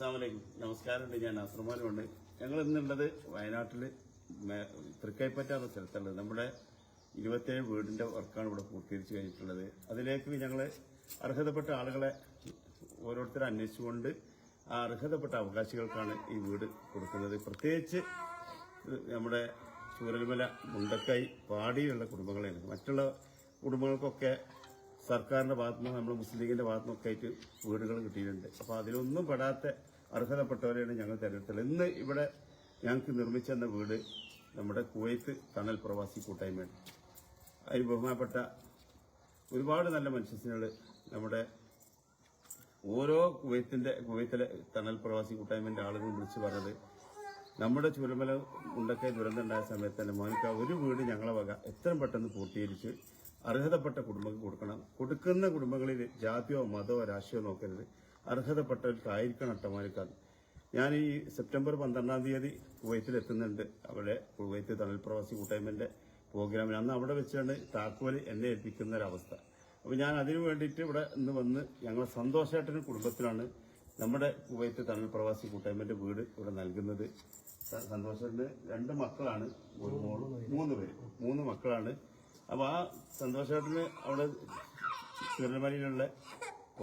അസ്സാമലൈക്കും നമസ്കാരമുണ്ട് ഞാൻ അസ്രമാനുണ്ട് ഞങ്ങൾ ഇന്നുള്ളത് വയനാട്ടിൽ തൃക്കൈപ്പറ്റ എന്ന സ്ഥലത്തുള്ളത്. നമ്മുടെ ഇരുപത്തേഴ് വീടിന്റെ വർക്കാണ് ഇവിടെ പൂർത്തീകരിച്ച് കഴിഞ്ഞിട്ടുള്ളത്. അതിലേക്ക് ഞങ്ങൾ അർഹതപ്പെട്ട ആളുകളെ ഓരോരുത്തരെ അന്വേഷിച്ചുകൊണ്ട് ആ അർഹതപ്പെട്ട അവകാശികൾക്കാണ് ഈ വീട് കൊടുക്കുന്നത്. പ്രത്യേകിച്ച് നമ്മുടെ ചൂരൽമല മുണ്ടക്കൈ പാടിയിലുള്ള കുടുംബങ്ങളെയാണ്. മറ്റുള്ള കുടുംബങ്ങൾക്കൊക്കെ സർക്കാരിന്റെ ഭാഗത്തുനിന്ന് നമ്മൾ മുസ്ലിം ലീഗിന്റെ ഭാഗത്തുനിന്നൊക്കെ ആയിട്ട് വീടുകൾ കിട്ടിയിട്ടുണ്ട്. അപ്പോൾ അതിലൊന്നും പെടാത്ത അർഹതപ്പെട്ടവരെയാണ് ഞങ്ങൾ തിരഞ്ഞെടുത്തത്. ഇന്ന് ഇവിടെ ഞങ്ങൾക്ക് നിർമ്മിച്ചെന്ന വീട് നമ്മുടെ കുവൈത്ത് തണൽ പ്രവാസി കൂട്ടായ്മയാണ്. അതിൽ ബഹുമാനപ്പെട്ട ഒരുപാട് നല്ല മനുഷ്യസിനുകൾ നമ്മുടെ ഓരോ കുവൈത്തിന്റെ കുവൈത്തിലെ തണൽ പ്രവാസി കൂട്ടായ്മന്റെ ആളുകൾ വിളിച്ചു പറഞ്ഞത് നമ്മുടെ ചുരമല ഉണ്ടക്കെ ദുരന്തം ഉണ്ടായ സമയത്ത് തന്നെ മോനിക്ക ഒരു വീട് ഞങ്ങളെ വക എത്രയും പെട്ടെന്ന് പൂർത്തീകരിച്ച് അർഹതപ്പെട്ട കുടുംബങ്ങൾക്ക് കൊടുക്കണം. കൊടുക്കുന്ന കുടുംബങ്ങളിൽ ജാതിയോ മതമോ രാശിയോ നോക്കരുത്. അർഹതപ്പെട്ടവർക്കായിരിക്കണം അട്ടമാനിക്കാൻ ഞാൻ ഈ സെപ്റ്റംബർ പന്ത്രണ്ടാം തീയതി കുവൈത്തിൽ എത്തുന്നുണ്ട്. അവിടെ കുവൈത്ത് തണൽ പ്രവാസി കൂട്ടായ്മന്റെ പ്രോഗ്രാമിൽ അന്ന് അവിടെ വെച്ചാണ് താക്കോൽ എന്നെ ഏൽപ്പിക്കുന്ന ഒരവസ്ഥ അപ്പോൾ ഞാൻ അതിനു വേണ്ടിയിട്ട് ഇവിടെ ഇന്ന് വന്ന് ഞങ്ങൾ സന്തോഷേട്ടനും കുടുംബത്തിലാണ് നമ്മുടെ കുവൈത്ത് തണൽ പ്രവാസി കൂട്ടായ്മന്റെ വീട് ഇവിടെ നൽകുന്നത്. സ- രണ്ട് മക്കളാണ്. മൂന്ന് പേര്. മൂന്ന് മക്കളാണ്. അപ്പോൾ ആ സന്തോഷേട്ടന് അവിടെ തിരുവനന്തപുരയിലുള്ള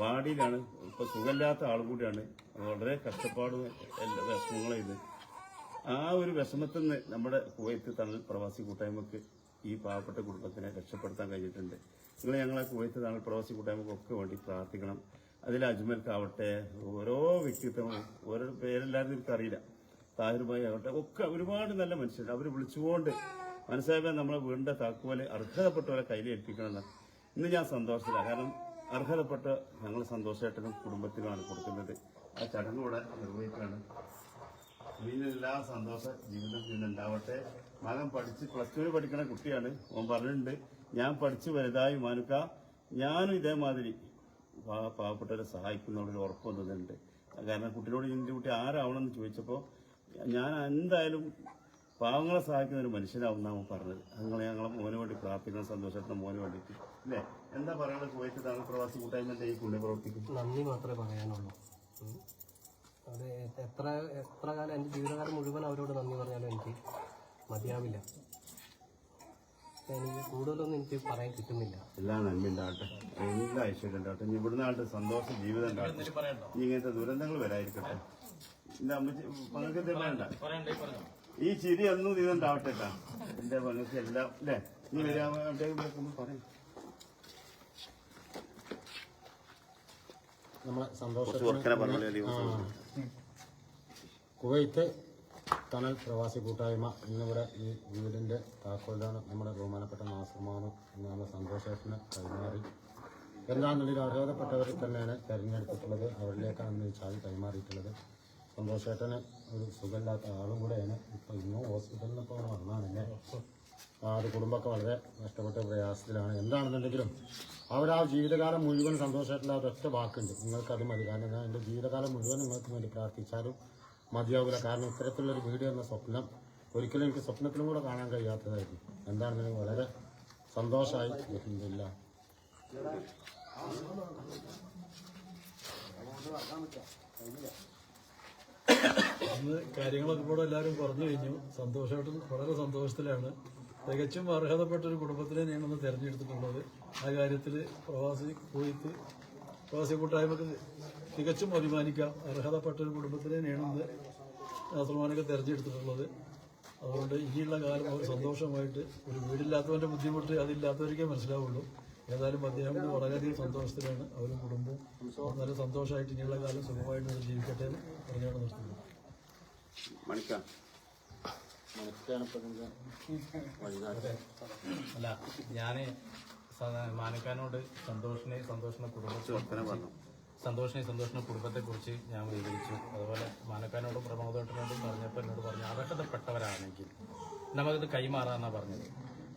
വാടിയിലാണ്. ഇപ്പൊ സുഖമില്ലാത്ത ആൾ കൂടിയാണ്. വളരെ കഷ്ടപ്പാടും വിഷമങ്ങളും ഇത് ആ ഒരു വിഷമത്തിൽ നിന്ന് നമ്മുടെ കുവൈത്ത് തണൽ പ്രവാസി കൂട്ടായ്മക്ക് ഈ പാവപ്പെട്ട കുടുംബത്തിനെ രക്ഷപ്പെടുത്താൻ കഴിഞ്ഞിട്ടുണ്ട്. നിങ്ങൾ ഞങ്ങളെ കുവൈത്ത് തണൽ പ്രവാസി കൂട്ടായ്മക്കൊക്കെ വേണ്ടി പ്രാർത്ഥിക്കണം. അതിൽ അജ്മൽക്കാവട്ടെ ഓരോ വ്യക്തിത്വവും ഓരോ പേരെല്ലാവരും എനിക്കറിയില്ല. താഹിർഭായി ആവട്ടെ ഒക്കെ ഒരുപാട് നല്ല മനുഷ്യർ അവർ വിളിച്ചുകൊണ്ട് മനസ്സിലാക്കാൻ നമ്മളെ വീടിന്റെ താക്കോൽ അർഹതപ്പെട്ടവരെ കയ്യിൽ ഏൽപ്പിക്കണമെന്ന് ഇന്ന് ഞാൻ സന്തോഷത്തിലാണ് കാരണം അർഹതപ്പെട്ട ഞങ്ങൾ സന്തോഷമായിട്ടും കുടുംബത്തിനുമാണ് കൊടുക്കുന്നത്. ആ ചടങ്ങ് ഇവിടെ നിർവഹിക്കുകയാണ്. ഇതിനെല്ലാ സന്തോഷ ജീവിതം ഇന്നുണ്ടാവട്ടെ മകൻ പഠിച്ച് പ്ലസ് ടുവിൽ പഠിക്കുന്ന കുട്ടിയാണ്. ഓൻ പറഞ്ഞിട്ടുണ്ട് ഞാൻ പഠിച്ച് വലുതായി മാനുക്ക. ഞാനും ഇതേമാതിരി പാവപ്പെട്ടവരെ സഹായിക്കുന്നവരുടെ ഉറപ്പ് വന്നതുണ്ട് കാരണം കുട്ടിയോട് എന്റെ കുട്ടി ആരാവണമെന്ന് ചോദിച്ചപ്പോൾ ഞാൻ എന്തായാലും പാവങ്ങളെ സഹായിക്കുന്ന ഒരു മനുഷ്യനാവും എന്നാണ് പറഞ്ഞത്. അങ്ങനെ ഞങ്ങളെ മോന് വേണ്ടി പ്രാർത്ഥിക്കണം സന്തോഷത്തിന് മോന് വേണ്ടിയിട്ട് അല്ലേ എന്താ പറയുന്നത് കുവൈറ്റ് താങ്കൾ പ്രവാസി കൂട്ടായ്മ ഈ പുണ്യപ്രവർത്തിക്കും നന്ദി മാത്രമേ പറയാനുള്ളൂ. അത് എത്ര എത്ര കാലം എന്റെ ജീവിതകാലം മുഴുവൻ അവരോട് നന്ദി പറഞ്ഞാലും എനിക്ക് മതിയാവില്ല. എനിക്ക് കൂടുതലൊന്നും എനിക്ക് പറയാൻ കിട്ടുന്നില്ല. എല്ലാ നന്മ ഉണ്ടാകട്ടെ. എല്ലാ ഐശ്വര്യം ഉണ്ടാകട്ടെ. ഇനി ഇവിടുന്ന് ആളുടെ സന്തോഷ ജീവിതം ഉണ്ടാകട്ടെ. ഇനി ഇങ്ങനത്തെ ദുരന്തങ്ങൾ വരായിരിക്കട്ടെ അമ്മച്ചി പങ്ങൾക്ക് എന്തെല്ലാം വേണ്ട ഈ ചിരി ഒന്നും നീ ഉണ്ടാവട്ടെ ട്ടാ. എന്റെ മനസ്സ് എല്ലാം അല്ലേ? നീ വരാൻ പറയും. നമ്മളെ സന്തോഷം കുവൈത്ത് തണൽ പ്രവാസി കൂട്ടായ്മ ഇന്നിവിടെ ഈ വീടിന്റെ താക്കോലാണ് നമ്മുടെ ബഹുമാനപ്പെട്ട നാസർമാനും നമ്മുടെ സന്തോഷത്തിന് കൈമാറി. എന്താണെന്നുണ്ടെങ്കിൽ അർഹതപ്പെട്ടവർ തന്നെയാണ് തെരഞ്ഞെടുത്തിട്ടുള്ളത്. അവരിലേക്കാണ് വെച്ചാൽ കൈമാറിയിട്ടുള്ളത്. സന്തോഷേട്ടന് ഒരു സുഖമില്ലാത്ത ആളും കൂടെയാണ് ഇപ്പൊ ഇന്നും ഹോസ്പിറ്റലിൽ നിന്ന് ഇപ്പോൾ വന്നാണല്ലേ ആ ഒരു കുടുംബമൊക്കെ വളരെ നഷ്ടപ്പെട്ട പ്രയാസത്തിലാണ്. എന്താണെന്നുണ്ടെങ്കിലും അവർ ആ ജീവിതകാലം മുഴുവൻ സന്തോഷമായിട്ടുള്ള അതൊറ്റ വാക്കുണ്ട്. നിങ്ങൾക്ക് അത് മതി. കാരണം ഞാൻ എന്റെ ജീവിതകാലം മുഴുവൻ നിങ്ങൾക്ക് വേണ്ടി പ്രാർത്ഥിച്ചാലും മതിയാവില്ല കാരണം ഇത്തരത്തിലുള്ളൊരു വീട് എന്ന സ്വപ്നം ഒരിക്കലും എനിക്ക് സ്വപ്നത്തിലും കൂടെ കാണാൻ കഴിയാത്തതായിരുന്നു. എന്താണെന്നുണ്ടെങ്കിൽ വളരെ സന്തോഷമായി ഇല്ല ഇന്ന് കാര്യങ്ങളൊക്കെ കൂടെ എല്ലാവരും പറഞ്ഞു കഴിഞ്ഞു. സന്തോഷമായിട്ടും വളരെ സന്തോഷത്തിലാണ്. തികച്ചും അർഹതപ്പെട്ട ഒരു കുടുംബത്തിനെ ഞങ്ങളൊന്ന് തിരഞ്ഞെടുത്തിട്ടുള്ളത്. ആ കാര്യത്തിൽ പ്രവാസി പോയിട്ട് പ്രവാസി കൂട്ടായ്മക്ക് തികച്ചും അഭിമാനിക്കാം. അർഹതപ്പെട്ട ഒരു കുടുംബത്തിനെ ഞാനൊന്ന് നാസർമാനൊക്കെ തിരഞ്ഞെടുത്തിട്ടുള്ളത്. അതുകൊണ്ട് ഇനിയുള്ള കാലം അവർ സന്തോഷമായിട്ട് ഒരു വീടില്ലാത്തവന്റെ ബുദ്ധിമുട്ട് അതില്ലാത്തവർക്കേ മനസ്സിലാവുള്ളൂ. ഏതായാലും അദ്ദേഹം വളരെയധികം സന്തോഷത്തിലാണ്. അവരും കുടുംബവും നല്ല സന്തോഷമായിട്ട് ഇനിയുള്ള കാലം സുഖമായിട്ട് ജീവിക്കട്ടെ എന്ന് പറഞ്ഞാണ് നിർത്തുന്നത് അല്ല ഞാൻ മാനക്കാനോട് സന്തോഷിനെ സന്തോഷിന്റെ കുടുംബത്തെ സന്തോഷിനെ സന്തോഷിന്റെ കുടുംബത്തെ കുറിച്ച് ഞാൻ വിവരിച്ചു. അതുപോലെ മാനക്കാനോടും പ്രമോദോട്ടനോടും പറഞ്ഞപ്പോൾ എന്നോട് പറഞ്ഞു അർഹതപ്പെട്ടവരാണെങ്കിൽ നമുക്കത് കൈമാറാന്നാ പറഞ്ഞത്.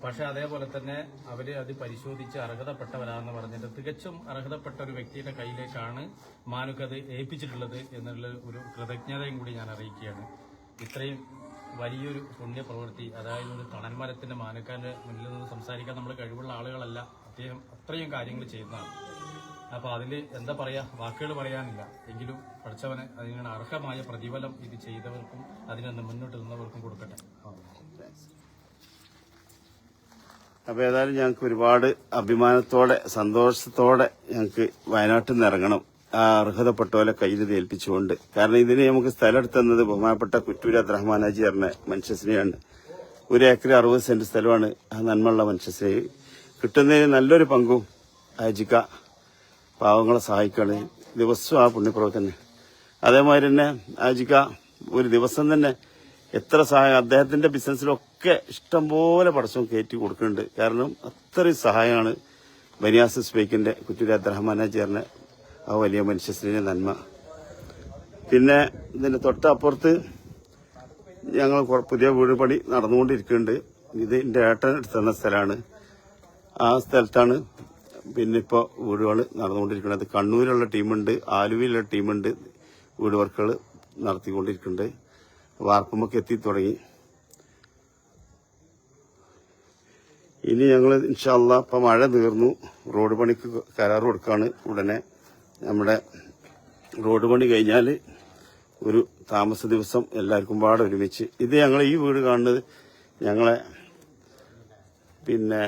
പക്ഷെ അതേപോലെ തന്നെ അവർ അത് പരിശോധിച്ച് അർഹതപ്പെട്ടവരാന്ന് പറഞ്ഞിട്ട് തികച്ചും അർഹതപ്പെട്ട ഒരു വ്യക്തിയുടെ കയ്യിലേക്കാണ് മാനുക്കത് ഏൽപ്പിച്ചിട്ടുള്ളത് എന്നുള്ള ഒരു കൃതജ്ഞതയും കൂടി ഞാൻ അറിയിക്കുകയാണ്. ഇത്രയും വലിയൊരു പുണ്യപ്രവൃത്തി അതായത് ഒരു തണന്മരത്തിന്റെ മാനുക്കാന്റെ മുന്നിൽ നിന്ന് സംസാരിക്കാൻ നമ്മൾ കഴിവുള്ള ആളുകളല്ല അദ്ദേഹം അത്രയും കാര്യങ്ങൾ ചെയ്യുന്നതാണ്. അപ്പൊ അതിൽ എന്താ പറയാ വാക്കുകൾ പറയാനില്ല. എങ്കിലും പഠിച്ചവന് അതിന് അർഹമായ പ്രതിഫലം ഇത് ചെയ്തവർക്കും അതിനെ മുന്നോട്ട് നിന്നവർക്കും കൊടുക്കട്ടെ. അപ്പോൾ ഏതായാലും ഞങ്ങൾക്ക് ഒരുപാട് അഭിമാനത്തോടെ സന്തോഷത്തോടെ ഞങ്ങൾക്ക് വയനാട്ടിൽ നിന്ന് ഇറങ്ങണം. ആ അർഹതപ്പെട്ടവരെ കയ്യിൽ ഏൽപ്പിച്ചുകൊണ്ട്. കാരണം ഇതിനെ നമുക്ക് സ്ഥലം എടുത്തുന്നത് ബഹുമാനപ്പെട്ട കുറ്റൂര് അബ്ദുറഹ്മാൻ ഹാജി പറഞ്ഞ മനുഷ്യസിനെയാണ് ഒരു ഏക്കർ അറുപത് സെന്റ് സ്ഥലമാണ് ആ നന്മയുള്ള മനുഷ്യസിനെ കിട്ടുന്നതിന് നല്ലൊരു പങ്കും ആജിക്ക പാവങ്ങളെ സഹായിക്കുകയാണ് ദിവസവും ആ പുണ്യപ്രവർത്തനം. അതേമാതിരി തന്നെ ആജിക്ക ഒരു ദിവസം തന്നെ എത്ര സഹായം അദ്ദേഹത്തിന്റെ ബിസിനസ്സിലൊക്കെ ഇഷ്ടംപോലെ പടച്ചവും കയറ്റി കൊടുക്കുന്നുണ്ട്. കാരണം അത്രയും സഹായമാണ് ബനിയാസ് സ്പീക്കിന്റെ കുറ്റൂരി അബ്ദുറഹ്മാൻ ചേർന്ന ആ വലിയ മനുഷ്യശ്രീന്റെ നന്മ. പിന്നെ ഇതിന്റെ തൊട്ടപ്പുറത്ത് ഞങ്ങൾ പുതിയ വീട് പണി നടന്നുകൊണ്ടിരിക്കുന്നുണ്ട്. ഇത് എന്റെ ഏട്ടൻ എടുത്തുന്ന സ്ഥലമാണ്. ആ സ്ഥലത്താണ് പിന്നെ ഇപ്പോൾ വീടുകൾ നടന്നുകൊണ്ടിരിക്കുന്നത്. കണ്ണൂരുള്ള ടീമുണ്ട് ആലുവയിലുള്ള ടീമുണ്ട് വീട് വർക്കുകൾ നടത്തിക്കൊണ്ടിരിക്കുന്നുണ്ട്. വാർപ്പുമൊക്കെ എത്തി തുടങ്ങി. ഇനി ഞങ്ങൾ ഇൻഷാല്ല ഇപ്പം മഴ തീർന്നു. റോഡ് പണിക്ക് കരാർ കൊടുക്കുകയാണ് ഉടനെ. നമ്മുടെ റോഡ് പണി കഴിഞ്ഞാൽ ഒരു താമസ ദിവസം എല്ലാവർക്കും പാടെ ഒരുമിച്ച്. ഇത് ഞങ്ങൾ ഈ വീട് കാണുന്നത് ഞങ്ങളെ പിന്നെ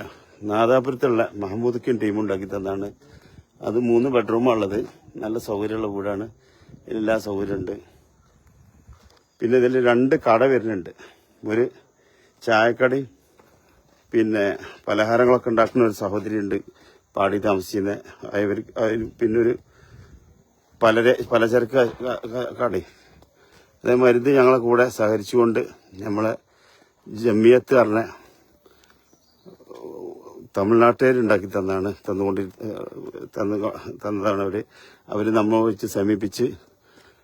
നാദാപുരത്തുള്ള മഹമ്മൂദ് ടീം ഉണ്ടാക്കി തന്നാണ്. അത് മൂന്ന് ബെഡ്റൂമാണുള്ളത് നല്ല സൗകര്യമുള്ള വീടാണ്. എല്ലാ സൗകര്യമുണ്ട് പിന്നെ ഇതിൽ രണ്ട് കട വരുന്നുണ്ട്. ഒരു ചായക്കടയും പിന്നെ പലഹാരങ്ങളൊക്കെ ഉണ്ടാക്കുന്ന ഒരു സഹോദരിയുണ്ട് പാടി താമസിക്കുന്ന. അവർ പിന്നെ ഒരു പലരെ പലചരക്ക് കടി. അതേ ഇത് ഞങ്ങളെ കൂടെ സഹകരിച്ചുകൊണ്ട് നമ്മളെ ജമ്മിയത്ത് പറഞ്ഞ തമിഴ്നാട്ടുകാർ ഉണ്ടാക്കി തന്നാണ് തന്നുകൊണ്ട് തന്നു തന്നതാണ് അവർ അവർ നമ്മളെ വെച്ച് സമീപിച്ച്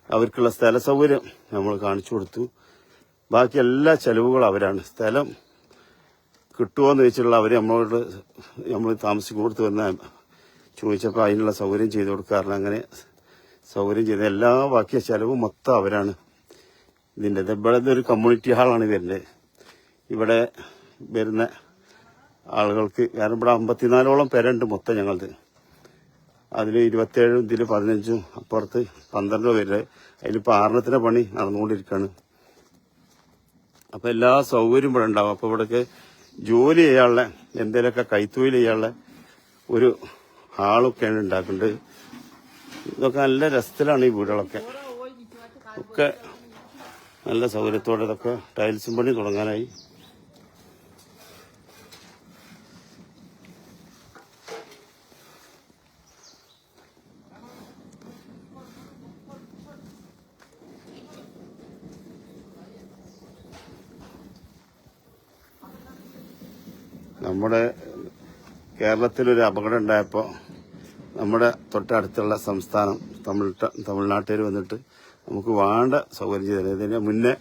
അവർക്കുള്ള സ്ഥല സൗകര്യം നമ്മൾ കാണിച്ചു കൊടുത്തു. ബാക്കി എല്ലാ ചെലവുകളും അവരാണ്. സ്ഥലം കിട്ടുമോയെന്ന് വെച്ചിട്ടുള്ള അവർ നമ്മളോട് നമ്മൾ താമസിക്കുന്നിടത്ത് വന്ന ചോദിച്ചപ്പോൾ അതിനുള്ള സൗകര്യം ചെയ്തു കൊടുക്കാറില്ല അങ്ങനെ സൗകര്യം ചെയ്ത എല്ലാ ബാക്കിയ ചെലവും മൊത്തം അവരാണ്. ഇതിന്റെ ഇവിടെ ഒരു കമ്മ്യൂണിറ്റി ഹാളാണ് വരുന്നത് ഇവിടെ വരുന്ന ആളുകൾക്ക് കാരണം ഇവിടെ അമ്പത്തിനാലോളം പേരുണ്ട് മൊത്തം ഞങ്ങളത്. അതിൽ ഇരുപത്തേഴും ഇതിൽ പതിനഞ്ചും അപ്പുറത്ത് പന്ത്രണ്ടോ പേര്. അതിലിപ്പോൾ ആറെണ്ണത്തിന്റെ പണി നടന്നുകൊണ്ടിരിക്കുകയാണ് അപ്പോൾ എല്ലാ സൗകര്യവും ഇവിടെ ഉണ്ടാവും. അപ്പോൾ ഇവിടേക്ക് ജോലി ചെയ്യാനുള്ള എന്തെങ്കിലുമൊക്കെ കൈത്തൊഴിൽ ചെയ്യാനുള്ള ഒരു ആളൊക്കെയാണ് ഉണ്ടാക്കുന്നത് ഇതൊക്കെ നല്ല രസത്തിലാണ് ഈ വീടുകളൊക്കെ. ഒക്കെ നല്ല സൗകര്യത്തോടെ ഇതൊക്കെ ടൈൽസും പണി തുടങ്ങാനായി. നമ്മുടെ കേരളത്തിലൊരു അപകടം ഉണ്ടായപ്പോൾ നമ്മുടെ തൊട്ടടുത്തുള്ള സംസ്ഥാനം തമിഴ് തമിഴ്നാട്ടിൽ വന്നിട്ട് നമുക്ക് വേണ്ട സൗകര്യം ചെയ്തു ഇതിന് മുന്നേ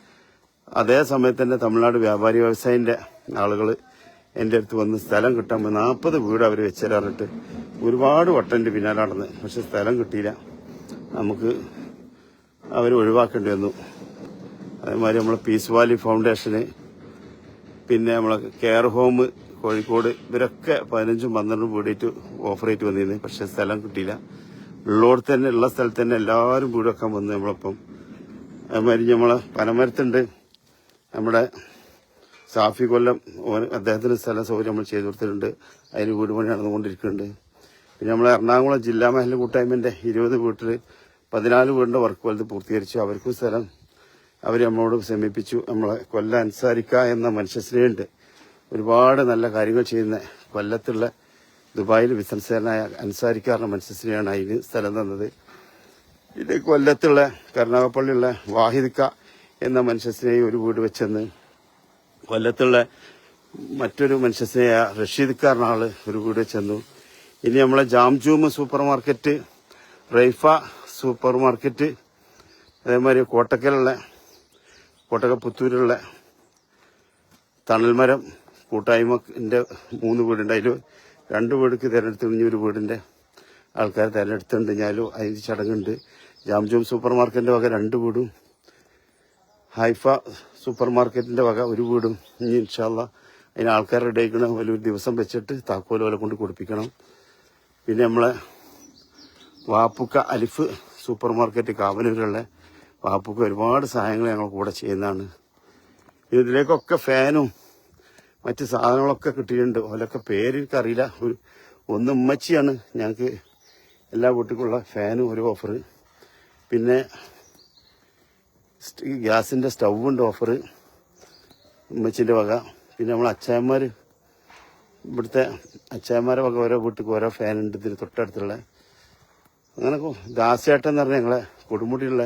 അതേ സമയത്ത് തന്നെ തമിഴ്നാട് വ്യാപാരി വ്യവസായിന്റെ ആളുകൾ എന്റെ അടുത്ത് വന്ന് സ്ഥലം കിട്ടാൻ നാൽപ്പത് വീട് അവർ വെച്ചേരാറിട്ട് ഒരുപാട് വട്ടന്റെ പിന്നാലെ നടന്ന്. പക്ഷെ സ്ഥലം കിട്ടിയില്ല. നമുക്ക് അവർ ഒഴിവാക്കേണ്ടി വന്നു. അതേമാതിരി നമ്മളെ പീസ് വാലി ഫൗണ്ടേഷന് പിന്നെ നമ്മളെ കെയർ ഹോം കോഴിക്കോട് ഇവരൊക്കെ പതിനഞ്ചും പന്ത്രണ്ടും വീടായിട്ട് ഓഫർ ആയിട്ട് വന്നിരുന്നു. പക്ഷെ സ്ഥലം കിട്ടിയില്ല. ഉള്ളോട് തന്നെ ഉള്ള സ്ഥലത്ത് തന്നെ എല്ലാവരും വീട് വന്നു നമ്മളൊപ്പം. അതുമാതിരി നമ്മളെ പനമരത്തുണ്ട്. നമ്മുടെ സാഫി കൊല്ലം അദ്ദേഹത്തിന് സ്ഥല സൗകര്യം നമ്മൾ ചെയ്തു കൊടുത്തിട്ടുണ്ട്. അതിന് വീട് പണി നടന്നുകൊണ്ടിരിക്കുന്നുണ്ട്. പിന്നെ നമ്മളെ എറണാകുളം ജില്ലാ മഹല്ല കൂട്ടായ്മന്റെ ഇരുപത് വീട്ടിൽ പതിനാല് വീടിന്റെ വർക്ക് വലുത് പൂർത്തീകരിച്ചു. അവർക്കും സ്ഥലം അവർ നമ്മളോട് സമീപിച്ചു. നമ്മളെ കൊല്ല അൻസാരിക്ക എന്ന മനുഷ്യശ്രീയുണ്ട് ഒരുപാട് നല്ല കാര്യങ്ങൾ ചെയ്യുന്ന കൊല്ലത്തുള്ള ദുബായിൽ ബിസിനസ്സുകാരനായ അൻസാരിക്കാരന്റെ മനസ്സിനെയാണ് അതിന് സ്ഥലം തന്നത്. ഇത് കൊല്ലത്തുള്ള കരുനാഗപ്പള്ളിയുള്ള വാഹിദിക്ക എന്ന മനുഷ്യസിനെയും ഒരു വീട് വെച്ചെന്ന് കൊല്ലത്തുള്ള മറ്റൊരു മനുഷ്യസിനെയ റഷീദ് ആൾ ഒരു വീട് വെച്ചെന്നു. ഇനി നമ്മളെ ജാംജൂമ് super market Raifa super market അതേമാതിരി കോട്ടക്കലുള്ള കോട്ടക്ക പുത്തൂരുള്ള തണൽമരം കൂട്ടായ്മന്റെ മൂന്ന് വീടുണ്ട്. അതിൽ രണ്ട് വീടുക്ക് തിരഞ്ഞെടുത്ത് കഴിഞ്ഞ ഒരു വീടിന്റെ ആൾക്കാർ തിരഞ്ഞെടുത്തിട്ടുണ്ട്. ഞാനും അതിന് ചടങ്ങുണ്ട്. ജാംജോം സൂപ്പർ മാർക്കറ്റിന്റെ വക രണ്ട് വീടും. ഹൈഫ സൂപ്പർ മാർക്കറ്റിന്റെ വക ഒരു വീടും. ഇനി ഇൻഷാല്ല അതിന് ആൾക്കാർ റെഡിയാക്കണം വലിയൊരു ദിവസം വെച്ചിട്ട് താക്കോൽ പോലെ കൊണ്ട് കൊടുപ്പിക്കണം. പിന്നെ നമ്മളെ വാപ്പുക്ക അലിഫ് സൂപ്പർ മാർക്കറ്റ് കാവനൂരുള്ള വാപ്പുക്ക ഒരുപാട് സഹായങ്ങൾ ഞങ്ങൾ കൂടെ ചെയ്യുന്നതാണ്. ഇതിലേക്കൊക്കെ ഫാനും മറ്റ് സാധനങ്ങളൊക്കെ കിട്ടിയിട്ടുണ്ട്. ഓലൊക്കെ പേര് എനിക്കറിയില്ല. ഒരു ഒന്ന് ഉമ്മച്ചിയാണ്. ഞങ്ങൾക്ക് എല്ലാ വീട്ടിലുള്ള ഫാനും ഒരു ഓഫർ പിന്നെ ഗ്യാസിന്റെ സ്റ്റൗണ്ട് ഓഫർ ഉമ്മച്ചിന്റെ വക. പിന്നെ നമ്മൾ അച്ചായന്മാർ ഇവിടുത്തെ അച്ചായന്മാരെ വക ഓരോ വീട്ടിൽ ഓരോ ഫാനുണ്ട്. ഇതിന് തൊട്ടടുത്തുള്ള അങ്ങനെ ദാസേട്ടൻ എന്ന് പറഞ്ഞാൽ ഞങ്ങളെ കൊടുമുടിയുള്ള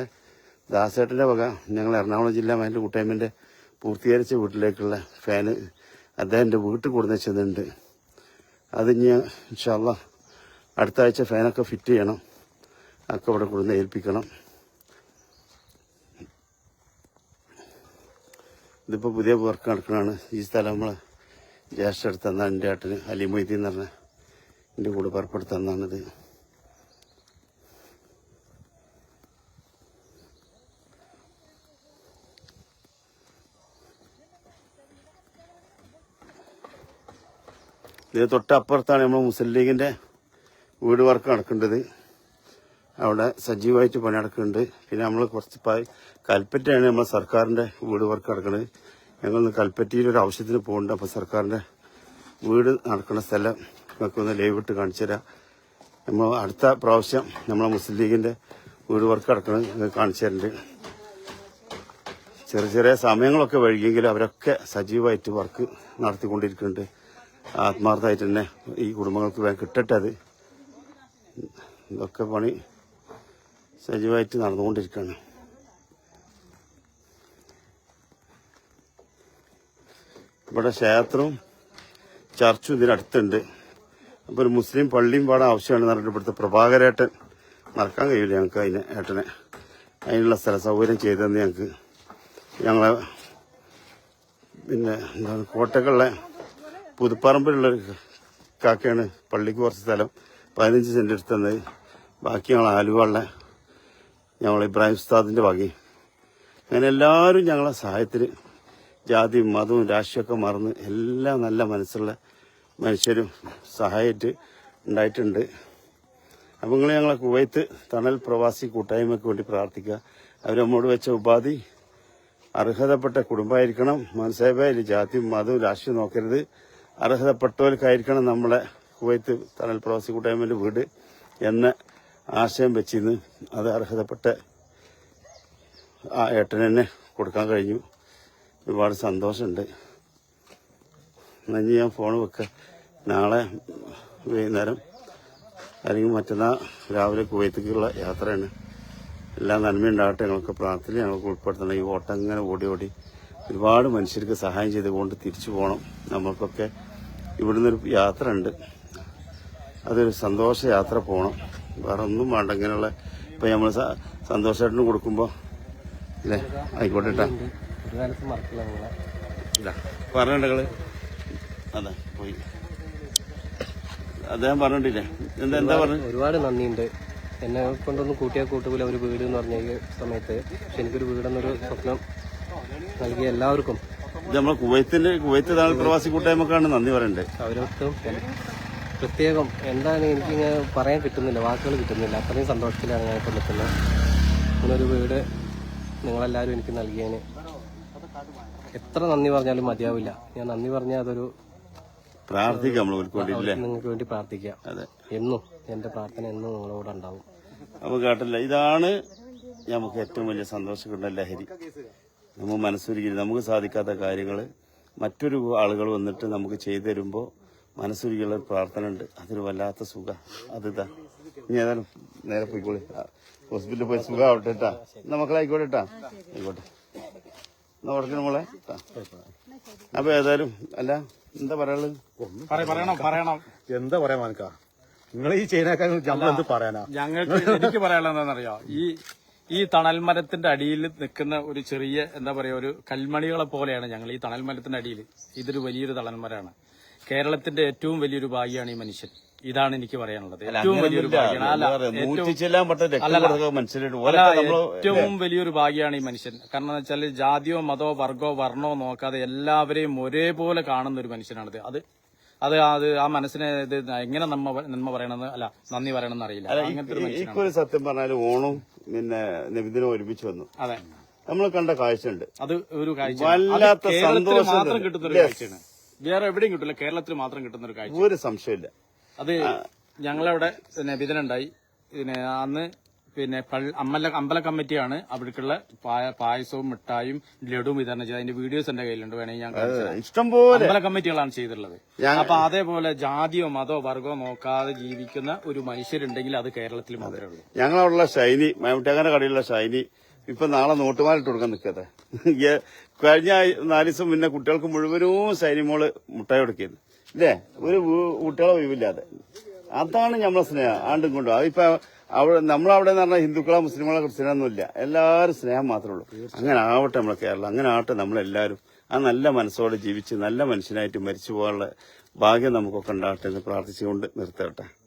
ദാസേട്ടന്റെ വക. ഞങ്ങൾ എറണാകുളം ജില്ലാ മൈൻഡ് കൂട്ടായ്മന്റെ പൂർത്തീകരിച്ച വീട്ടിലേക്കുള്ള ഫാന് അദ്ദേഹത്തിന്റെ വീട്ടിൽ കൊടുന്ന് വെച്ചതുണ്ട്. അത് ഞാൻ ഇൻഷാല്ല അടുത്ത ആഴ്ച ഫാനൊക്കെ ഫിറ്റ് ചെയ്യണം. ഒക്കെ ഇവിടെ കൊടുന്ന് ഏൽപ്പിക്കണം. ഇതിപ്പോൾ പുതിയ വർക്ക് നടക്കണതാണ്. ഈ സ്ഥലം നമ്മൾ ജ്യേഷ്ഠ എടുത്ത് തന്നാണ് എന്റെ ആട്ടിന് അലിമൊയ്തി എന്ന് പറഞ്ഞ എന്റെ കൂടെ പുറപ്പെടുത്ത് ഇത് തൊട്ടപ്പുറത്താണ് നമ്മൾ മുസ്ലിം ലീഗിന്റെ വീട് വർക്ക് നടക്കേണ്ടത്. അവിടെ സജീവമായിട്ട് പണി നടക്കുന്നുണ്ട്. പിന്നെ നമ്മൾ കുറച്ച് കൽപ്പറ്റയാണ് നമ്മൾ സർക്കാരിന്റെ വീട് വർക്ക് നടക്കുന്നത് ഞങ്ങൾ കൽപ്പറ്റയിൽ ഒരു ആവശ്യത്തിന് പോകുന്നുണ്ട് അപ്പോൾ സർക്കാരിന്റെ വീട് നടക്കുന്ന സ്ഥലം നിങ്ങൾക്ക് ഒന്ന് ലൈവ് ഇട്ട് കാണിച്ചു തരാം. നമ്മൾ അടുത്ത പ്രാവശ്യം നമ്മളെ മുസ്ലിം ലീഗിന്റെ വീട് വർക്ക് നടക്കുന്നത് കാണിച്ചു തരുന്നുണ്ട് ചെറിയ ചെറിയ സമയങ്ങളൊക്കെ വഴുകിയെങ്കിലും അവരൊക്കെ സജീവമായിട്ട് വർക്ക് നടത്തിക്കൊണ്ടിരിക്കുന്നുണ്ട്. ആത്മാർത്ഥമായിട്ട് തന്നെ ഈ കുടുംബങ്ങൾക്ക് കിട്ടട്ടെ അത്. ഇതൊക്കെ പണി സജീവമായിട്ട് നടന്നുകൊണ്ടിരിക്കുകയാണ്. ഇവിടെ ക്ഷേത്രവും ചർച്ചും ഇതിനടുത്തുണ്ട്. അപ്പോൾ ഒരു മുസ്ലിം പള്ളിയും പാടാൻ ആവശ്യമാണ് പറഞ്ഞിട്ട് ഇവിടുത്തെ പ്രഭാകരേട്ടൻ മറക്കാൻ കഴിയില്ല ഞങ്ങൾക്ക് അതിനെ ഏട്ടനെ. അതിനുള്ള സ്ഥല സൗകര്യം ചെയ്തതെന്ന് ഞങ്ങൾക്ക്. ഞങ്ങളെ പിന്നെ എന്താണ് കോട്ടക്കുള്ള പുതുപ്പറമ്പിലുള്ളൊരു കാക്കയാണ്. പള്ളിക്ക് കുറച്ച് സ്ഥലം. പതിനഞ്ച് സെന്റ് എടുത്ത് തന്നത്. ബാക്കി ഞങ്ങൾ ആലുവള്ള ഞങ്ങൾ ഇബ്രാഹിം ഉസ്താദിന്റെ വകയും. അങ്ങനെ എല്ലാവരും ഞങ്ങളെ സഹായത്തിന് ജാതിയും മതവും രാഷ്ട്രീയമൊക്കെ മറന്ന് എല്ലാം നല്ല മനസ്സുള്ള മനുഷ്യരും സഹായമായിട്ട് ഉണ്ടായിട്ടുണ്ട്. അപ്പോൾ നിങ്ങൾ ഞങ്ങളെ കുവൈത്ത് തണൽ പ്രവാസി കൂട്ടായ്മയ്ക്ക് വേണ്ടി പ്രാർത്ഥിക്കുക. അവർ നമ്മോട് വെച്ച ഉപാധി അർഹതപ്പെട്ട കുടുംബമായിരിക്കണം. മനസ്സേബയിൽ ജാതിയും മതവും രാഷ്ട്രീയം നോക്കരുത്. അർഹതപ്പെട്ടവർക്കായിരിക്കണം നമ്മുടെ കുവൈത്ത് തണൽ പ്രവാസി കൂട്ടായ്മയുടെ വീട് എന്ന ആശയം വെച്ചിരുന്ന് അത് അർഹതപ്പെട്ട ആ ഏട്ടന് തന്നെ കൊടുക്കാൻ കഴിഞ്ഞു. ഒരുപാട് സന്തോഷമുണ്ട്. എന്നാ ഇനി ഞാൻ ഫോൺ വെക്കുക നാളെ വൈകുന്നേരം അല്ലെങ്കിൽ മറ്റന്നാൾ രാവിലെ കുവൈത്തേക്കുള്ള യാത്രയാണ്. എല്ലാ നന്മയുണ്ടാകട്ടെ. ഞങ്ങൾക്ക് പ്രാർത്ഥന ഞങ്ങൾക്ക് ഉൾപ്പെടുത്തണം. ഈ ഓട്ടം ഇങ്ങനെ ഓടി ഓടി ഒരുപാട് മനുഷ്യർക്ക് സഹായം ചെയ്തുകൊണ്ട് തിരിച്ചു പോകണം നമ്മൾക്കൊക്കെ ഇവിടുന്ന് ഒരു യാത്ര ഉണ്ട് അതൊരു സന്തോഷ യാത്ര പോകണം വേറെ ഒന്നും വേണ്ട ഇങ്ങനെയുള്ള ഇപ്പം നമ്മൾ സന്തോഷമായിട്ടിന് കൊടുക്കുമ്പോൾ അല്ലേ ആയിക്കോട്ടെ ട്ടാ. ഒരു കാലത്ത് മറക്കില്ല നിങ്ങളെ. ഇല്ല പറഞ്ഞിട്ടുണ്ടെങ്കിൽ അതെ പോയി. അദ്ദേഹം പറഞ്ഞിട്ടില്ലേ എന്താ എന്താ പറഞ്ഞു? ഒരുപാട് നന്ദിയുണ്ട്. എന്നെ കൊണ്ടൊന്നും കൂട്ടിയാൽ കൂട്ടുപോലെ ഒരു വീട് എന്ന് പറഞ്ഞ സമയത്ത്. പക്ഷെ എനിക്കൊരു വീടെന്നൊരു സ്വപ്നം നൽകിയ എല്ലാവർക്കും. ഇത് നമ്മളെ കുവൈത്തിന്റെ കുവൈത്ത് പ്രവാസി കൂട്ടായ്മക്കാണ് നന്ദി പറയണ്ടേ? അവരൊക്കെ പ്രത്യേകം എന്താണ് എനിക്കിങ്ങനെ പറയാൻ കിട്ടുന്നില്ല വാക്കുകൾ കിട്ടുന്നില്ല. അത്രയും സന്തോഷത്തിലാണ് ഞാൻ ഇപ്പോൾ നിൽക്കുന്നത്. ഇങ്ങനൊരു വീട് നിങ്ങളെല്ലാവരും എനിക്ക് നൽകിയതിന് എത്ര നന്ദി പറഞ്ഞാലും മതിയാവില്ല. ഞാൻ നന്ദി പറഞ്ഞാൽ അതൊരു പ്രാർത്ഥിക്കാം നിങ്ങൾക്ക് വേണ്ടി പ്രാർത്ഥിക്കാം. എന്നും എന്റെ പ്രാർത്ഥന എന്നും നിങ്ങളോട് ഉണ്ടാവും. നമുക്ക് കേട്ടില്ല. ഇതാണ് നമുക്ക് ഏറ്റവും വലിയ സന്തോഷം കിട്ടുന്ന ലഹരി. നമ്മൾ മനസ്സൊരുക്കി നമുക്ക് സാധിക്കാത്ത കാര്യങ്ങൾ മറ്റൊരു ആളുകൾ വന്നിട്ട് നമുക്ക് ചെയ്തു തരുമ്പോൾ മനസ്സൊരുക്കിയുള്ള ഒരു പ്രാർത്ഥന ഉണ്ട്. അതൊരു വല്ലാത്ത സുഖ. അതിതാ ഇനി ഏതായാലും നേരെ പോയിക്കോളി. ഹോസ്പിറ്റലിൽ പോയി സുഖമാവട്ടെ കേട്ടാ എന്നാ മക്കളെ ആയിക്കോട്ടെ കേട്ടാ ആയിക്കോട്ടെ. എന്നാ ഉടക്കണം മോളെ. അപ്പൊ ഏതായാലും അല്ല എന്താ പറയാനുള്ളത്? പറയണം പറയണം. എന്താ പറയാ മാനക്ക? നിങ്ങൾ ഈ നമ്മൾ എന്ത് പറയാനാ? ഞങ്ങൾക്ക് എനിക്ക് പറയാനുള്ളത് എന്താണെന്നറിയോ? ഈ ഈ തണൽ മരത്തിന്റെ അടിയിൽ നിൽക്കുന്ന ഒരു ചെറിയ എന്താ പറയുക ഒരു കൽമണികളെ പോലെയാണ് ഞങ്ങൾ ഈ തണൽ മരത്തിന്റെ അടിയിൽ. ഇതൊരു വലിയൊരു തണൽ മരമാണ് കേരളത്തിന്റെ ഏറ്റവും വലിയൊരു ഭാഗ്യമാണ് ഈ മനുഷ്യൻ. ഇതാണ് എനിക്ക് പറയാനുള്ളത്. ഏറ്റവും വലിയൊരു ഭാഗ്യമാണ് ഏറ്റവും വലിയൊരു ഭാഗ്യമാണ് ഈ മനുഷ്യൻ. കാരണം വെച്ചാൽ ജാതിയോ മതോ വർഗോ വർണോ നോക്കാതെ എല്ലാവരെയും ഒരേപോലെ കാണുന്ന ഒരു മനുഷ്യനാണത്. അത് അത് അത് ആ മനസ്സിനെ ഇത് എങ്ങനെ നമ്മ നന്മ പറയണമെന്ന് അല്ല നന്ദി പറയണമെന്ന് അറിയില്ല. അങ്ങനത്തെ സത്യം പറഞ്ഞാൽ ഓണവും പിന്നെ നബിദിനും ഒരുമിച്ച് വന്നു. അതെ. നമ്മൾ കണ്ട കാഴ്ചയുണ്ട്. അത് ഒരു കാഴ്ച വല്ലാത്ത സന്തോഷം മാത്രം കിട്ടുന്ന ഒരു. കാഴ്ചയാണ്. വേറെ എവിടെയും കിട്ടില്ല കേരളത്തിൽ മാത്രം കിട്ടുന്ന ഒരു കാഴ്ച ഒരു സംശയമില്ല. അത് ഞങ്ങളവിടെ പിന്നെ വിതനുണ്ടായി പിന്നെ അന്ന് പിന്നെ അമ്മല അമ്പല അമ്പല കമ്മിറ്റിയാണ് അവിടേക്കുള്ള പായ- പായസവും മിഠായും ലഡുവും വിതരണം അതിന്റെ വീഡിയോസ് എന്റെ കയ്യിലുണ്ട് വേണമെങ്കിൽ ഞാൻ ഇഷ്ടംപോലെ ഇഷ്ടം പോലെ അമ്പല കമ്മിറ്റികളാണ് ചെയ്തിട്ടുള്ളത്. അപ്പൊ അതേപോലെ ജാതിയോ മതോ വർഗമോ നോക്കാതെ ജീവിക്കുന്ന ഒരു മനുഷ്യരുണ്ടെങ്കിൽ അത് കേരളത്തിൽ മാത്രമേ ഉള്ളൂ. ഞങ്ങളവിടെയുള്ള ശൈനി മൈമുട്ടേങ്ങര കടയിലുള്ള ശൈനി ഇപ്പൊ നാളെ നോട്ടുമാലിട്ട് കൊടുക്കാൻ നിൽക്കട്ടെ. കഴിഞ്ഞ നാല് ദിവസം മുന്നേ കുട്ടികൾക്ക് മുഴുവനും ഷൈനി മോൾ മുട്ടായി കൊടുക്കിയത്. ഇല്ലേ? ഒരു കുട്ടികളെ ഒഴിവില്ലാതെ. അതാണ് നമ്മളെ സ്നേഹം. ആണ്ടും കൊണ്ടും. അതിപ്പോ അവിടെ നമ്മളവിടെ എന്ന് പറഞ്ഞാൽ ഹിന്ദുക്കളോ മുസ്ലിങ്ങളോ ക്രിസ്ത്യാനൊന്നുമില്ല. എല്ലാവരും സ്നേഹം മാത്രമേ ഉള്ളൂ. അങ്ങനെ ആവട്ടെ നമ്മളെ കേരളം. അങ്ങനെ ആവട്ടെ നമ്മളെല്ലാവരും. ആ നല്ല മനസ്സോടെ ജീവിച്ച് നല്ല മനുഷ്യനായിട്ട് മരിച്ചു പോകാനുള്ള ഭാഗ്യം നമുക്കൊക്കെ ഉണ്ടാകട്ടെ എന്ന് പ്രാർത്ഥിച്ചുകൊണ്ട് നിർത്തട്ടെ.